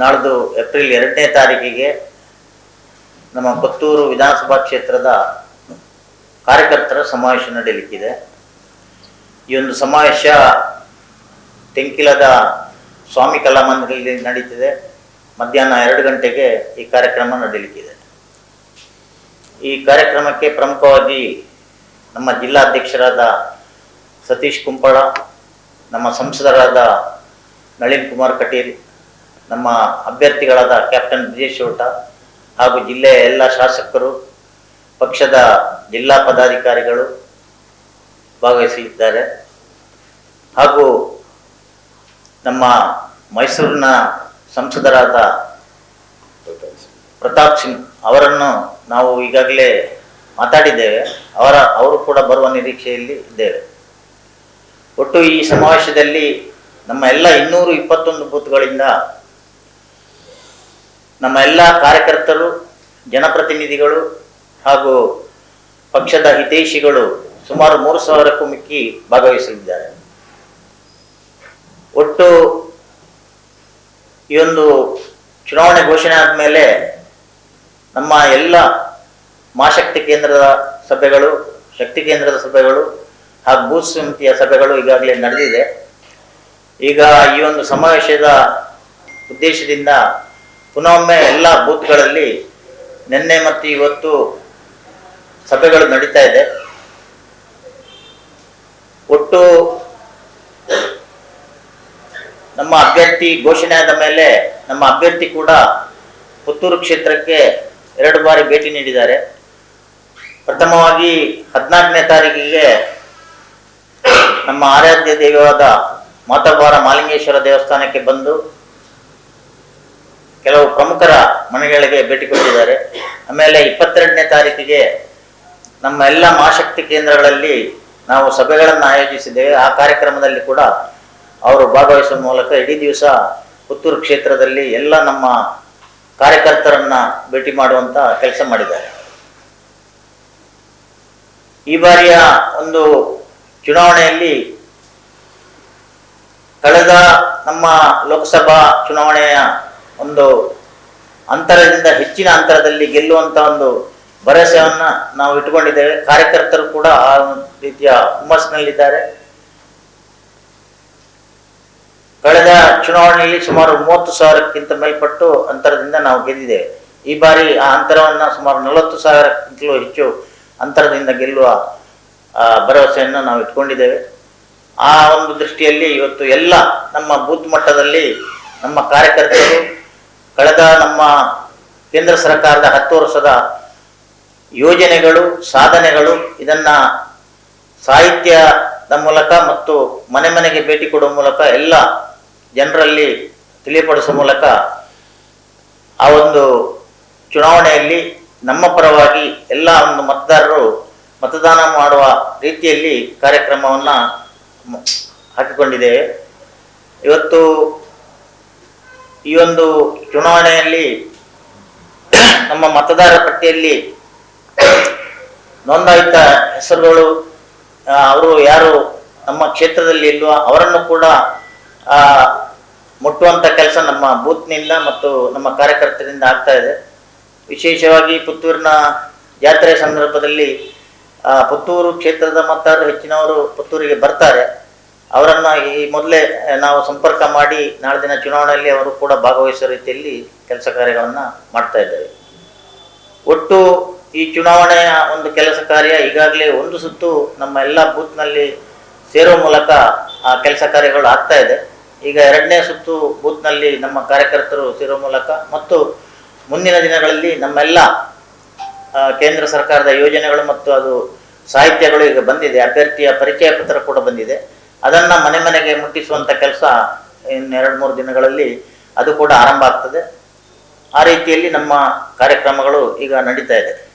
ನಾಳ್ದು ಏಪ್ರಿಲ್ ಎರಡನೇ ತಾರೀಕಿಗೆ ನಮ್ಮ ಪುತ್ತೂರು ವಿಧಾನಸಭಾ ಕ್ಷೇತ್ರದ ಕಾರ್ಯಕರ್ತರ ಸಮಾವೇಶ ನಡೆಯಲಿಕ್ಕಿದೆ ಈ ಒಂದು ಸಮಾವೇಶ ತೆಂಕಿಲದ ಸ್ವಾಮಿ ಕಲಾಮಂದಿರಲ್ಲಿ ನಡೀತಿದೆ. ಮಧ್ಯಾಹ್ನ ಎರಡು ಗಂಟೆಗೆ ಈ ಕಾರ್ಯಕ್ರಮ ನಡೆಯಲಿಕ್ಕಿದೆ ಈ ಕಾರ್ಯಕ್ರಮಕ್ಕೆ ಪ್ರಮುಖವಾಗಿ ನಮ್ಮ ಜಿಲ್ಲಾಧ್ಯಕ್ಷರಾದ ಸತೀಶ್ ಕುಂಪಳ, ನಮ್ಮ ಸಂಸದರಾದ ನಳಿನ್ ಕುಮಾರ್ ಕಟೀಲ್ ನಮ್ಮ ಅಭ್ಯರ್ಥಿಗಳಾದ ಕ್ಯಾಪ್ಟನ್ ಬ್ರಿಜೇಶ್ ಔಟ ಹಾಗೂ ಜಿಲ್ಲೆಯ ಎಲ್ಲ ಶಾಸಕರು, ಪಕ್ಷದ ಜಿಲ್ಲಾ ಪದಾಧಿಕಾರಿಗಳು ಭಾಗವಹಿಸಲಿದ್ದಾರೆ. ಹಾಗೂ ನಮ್ಮ ಮೈಸೂರಿನ ಸಂಸದರಾದ ಪ್ರತಾಪ್ ಸಿಂಗ್ ಅವರನ್ನು ನಾವು ಈಗಾಗಲೇ ಮಾತಾಡಿದ್ದೇವೆ. ಅವರ, ಅವರು ಕೂಡ ಬರುವ ನಿರೀಕ್ಷೆಯಲ್ಲಿ ಇದ್ದೇವೆ. ಒಟ್ಟು ಈ ಸಮಾವೇಶದಲ್ಲಿ ನಮ್ಮ ಎಲ್ಲ ಇನ್ನೂರು ಇಪ್ಪತ್ತೊಂದು ಬೂತ್ಗಳಿಂದ ನಮ್ಮ ಎಲ್ಲ ಕಾರ್ಯಕರ್ತರು, ಜನಪ್ರತಿನಿಧಿಗಳು ಹಾಗೂ ಪಕ್ಷದ ಹಿತೈಷಿಗಳು ಸುಮಾರು ಮೂರು ಸಾವಿರಕ್ಕೂ ಮಿಕ್ಕಿ ಭಾಗವಹಿಸಲಿದ್ದಾರೆ. ಒಟ್ಟು ಈ ಒಂದು ಚುನಾವಣೆ ಘೋಷಣೆ ಆದಮೇಲೆ ನಮ್ಮ ಎಲ್ಲ ಮಾಶಕ್ತಿ ಕೇಂದ್ರದ ಸಭೆಗಳು, ಶಕ್ತಿ ಕೇಂದ್ರದ ಸಭೆಗಳು ಹಾಗೂ ಭೂ ಸಮಿತಿಯ ಸಭೆಗಳು ಈಗಾಗಲೇ ನಡೆದಿದೆ. ಈಗ ಈ ಒಂದು ಸಮಾವೇಶದ ಉದ್ದೇಶದಿಂದ ಪುನೊಮ್ಮೆ ಎಲ್ಲ ಬೂತ್ಗಳಲ್ಲಿ ನಿನ್ನೆ ಮತ್ತು ಇವತ್ತು ಸಭೆಗಳು ನಡೀತಾ ಇದೆ. ಒಟ್ಟು ನಮ್ಮ ಅಭ್ಯರ್ಥಿ ಘೋಷಣೆ ಆದ ಮೇಲೆ ನಮ್ಮ ಅಭ್ಯರ್ಥಿ ಕೂಡ ಪುತ್ತೂರು ಕ್ಷೇತ್ರಕ್ಕೆ ಎರಡು ಬಾರಿ ಭೇಟಿ ನೀಡಿದ್ದಾರೆ. ಪ್ರಥಮವಾಗಿ ಹದಿನಾಲ್ಕನೇ ತಾರೀಕಿಗೆ ನಮ್ಮ ಆರಾಧ್ಯ ದೇವಿಯಾದ ಮಾತಬಾರ ಮಾಲಿಂಗೇಶ್ವರ ದೇವಸ್ಥಾನಕ್ಕೆ ಬಂದು ಕೆಲವು ಪ್ರಮುಖರ ಮನೆಗಳಿಗೆ ಭೇಟಿ ಕೊಟ್ಟಿದ್ದಾರೆ. ಆಮೇಲೆ ಇಪ್ಪತ್ತೆರಡನೇ ತಾರೀಕಿಗೆ ನಮ್ಮ ಎಲ್ಲ ಮಹಾಶಕ್ತಿ ಕೇಂದ್ರಗಳಲ್ಲಿ ನಾವು ಸಭೆಗಳನ್ನು ಆಯೋಜಿಸಿದ್ದೇವೆ. ಆ ಕಾರ್ಯಕ್ರಮದಲ್ಲಿ ಕೂಡ ಅವರು ಭಾಗವಹಿಸುವ ಮೂಲಕ ಇಡೀ ದಿವಸ ಪುತ್ತೂರು ಕ್ಷೇತ್ರದಲ್ಲಿ ಎಲ್ಲ ನಮ್ಮ ಕಾರ್ಯಕರ್ತರನ್ನ ಭೇಟಿ ಮಾಡುವಂತ ಕೆಲಸ ಮಾಡಿದ್ದಾರೆ. ಈ ಬಾರಿಯ ಒಂದು ಚುನಾವಣೆಯಲ್ಲಿ ಕಳೆದ ನಮ್ಮ ಲೋಕಸಭಾ ಚುನಾವಣೆಯ ಒಂದು ಅಂತರದಿಂದ ಹೆಚ್ಚಿನ ಅಂತರದಲ್ಲಿ ಗೆಲ್ಲುವಂತ ಒಂದು ಭರವಸೆಯನ್ನ ನಾವು ಇಟ್ಟುಕೊಂಡಿದ್ದೇವೆ. ಕಾರ್ಯಕರ್ತರು ಕೂಡ ಆ ರೀತಿಯ ಹುಮ್ಮಸ್ಸಿನಲ್ಲಿದ್ದಾರೆ. ಕಳೆದ ಚುನಾವಣೆಯಲ್ಲಿ ಸುಮಾರು ಮೂವತ್ತು ಸಾವಿರಕ್ಕಿಂತ ಮೇಲ್ಪಟ್ಟು ಅಂತರದಿಂದ ನಾವು ಗೆದ್ದಿದ್ದೇವೆ. ಈ ಬಾರಿ ಆ ಅಂತರವನ್ನ ಸುಮಾರು ನಲವತ್ತು ಸಾವಿರಕ್ಕಿಂತಲೂ ಹೆಚ್ಚು ಅಂತರದಿಂದ ಗೆಲ್ಲುವ ಭರವಸೆಯನ್ನು ನಾವು ಇಟ್ಕೊಂಡಿದ್ದೇವೆ ಆ ಒಂದು ದೃಷ್ಟಿಯಲ್ಲಿ ಇವತ್ತು ಎಲ್ಲ ನಮ್ಮ ಬೂತ್ ಮಟ್ಟದಲ್ಲಿ ನಮ್ಮ ಕಾರ್ಯಕರ್ತರು ಕಳೆದ ನಮ್ಮ ಕೇಂದ್ರ ಸರ್ಕಾರದ ಹತ್ತು ವರ್ಷದ ಯೋಜನೆಗಳು, ಸಾಧನೆಗಳು, ಇದನ್ನ ಸಾಹಿತ್ಯದ ಮೂಲಕ ಮತ್ತು ಮನೆ ಮನೆಗೆ ಭೇಟಿ ಕೊಡುವ ಮೂಲಕ ಎಲ್ಲ ಜನರಲ್ಲಿ ತಿಳಿಪಡಿಸುವ ಮೂಲಕ ಆ ಒಂದು ಚುನಾವಣೆಯಲ್ಲಿ ನಮ್ಮ ಪರವಾಗಿ ಎಲ್ಲ ಒಂದು ಮತದಾರರು ಮತದಾನ ಮಾಡುವ ರೀತಿಯಲ್ಲಿ ಕಾರ್ಯಕ್ರಮವನ್ನು ಹಾಕಿಕೊಂಡಿದೆ ಹಾಕಿಕೊಂಡಿದ್ದೇವೆ. ಇವತ್ತು ಈ ಒಂದು ಚುನಾವಣೆಯಲ್ಲಿ ನಮ್ಮ ಮತದಾರ ಪಟ್ಟಿಯಲ್ಲಿ ನೋಂದಾಯಿತ ಹೆಸರುಗಳು ಅವರು ಯಾರು ನಮ್ಮ ಕ್ಷೇತ್ರದಲ್ಲಿ ಇಲ್ವೋ ಅವರನ್ನು ಕೂಡ ಆ, ಮುಟ್ಟುವಂತ ಕೆಲಸ ನಮ್ಮ ಬೂತ್ನಿಂದ ಮತ್ತು ನಮ್ಮ ಕಾರ್ಯಕರ್ತರಿಂದ ಆಗ್ತಾ ಇದೆ. ವಿಶೇಷವಾಗಿ ಪುತ್ತೂರಿನ ಜಾತ್ರೆ ಸಂದರ್ಭದಲ್ಲಿ ಪುತ್ತೂರು ಕ್ಷೇತ್ರದ ಮತದಾರರು ಹೆಚ್ಚಿನವರು ಪುತ್ತೂರಿಗೆ ಬರ್ತಾರೆ. ಅವರನ್ನ ಈ ಮೊದಲೇ ನಾವು ಸಂಪರ್ಕ ಮಾಡಿ ನಾಳೆ ದಿನ ಚುನಾವಣೆಯಲ್ಲಿ ಅವರು ಕೂಡ ಭಾಗವಹಿಸುವ ರೀತಿಯಲ್ಲಿ ಕೆಲಸ ಕಾರ್ಯಗಳನ್ನು ಮಾಡ್ತಾ ಇದ್ದೇವೆ ಒಟ್ಟು ಈ ಚುನಾವಣೆಯ ಒಂದು ಕೆಲಸ ಕಾರ್ಯ ಈಗಾಗಲೇ ಒಂದು ಸುತ್ತು ನಮ್ಮ ಎಲ್ಲ ಬೂತ್ನಲ್ಲಿ ಸೇರುವ ಮೂಲಕ ಆ ಕೆಲಸ ಕಾರ್ಯಗಳು ಆಗ್ತಾ ಇದೆ. ಈಗ ಎರಡನೇ ಸುತ್ತು ಬೂತ್ನಲ್ಲಿ ನಮ್ಮ ಕಾರ್ಯಕರ್ತರು ಸೇರುವ ಮೂಲಕ ಮತ್ತು ಮುಂದಿನ ದಿನಗಳಲ್ಲಿ ನಮ್ಮೆಲ್ಲ ಕೇಂದ್ರ ಸರ್ಕಾರದ ಯೋಜನೆಗಳು ಮತ್ತು ಅದು ಸಾಹಿತ್ಯಗಳು ಈಗ ಬಂದಿದೆ. ಅಭ್ಯರ್ಥಿಯ ಪರಿಚಯ ಪತ್ರ ಕೂಡ ಬಂದಿದೆ. ಅದನ್ನ ಮನೆ ಮನೆಗೆ ಮುಟ್ಟಿಸುವಂತ ಕೆಲಸ ಇನ್ನೆರಡು ಮೂರು ದಿನಗಳಲ್ಲಿ ಅದು ಕೂಡ ಆರಂಭ ಆಗ್ತದೆ. ಆ ರೀತಿಯಲ್ಲಿ ನಮ್ಮ ಕಾರ್ಯಕ್ರಮಗಳು ಈಗ ನಡೀತಾ ಇದೆ.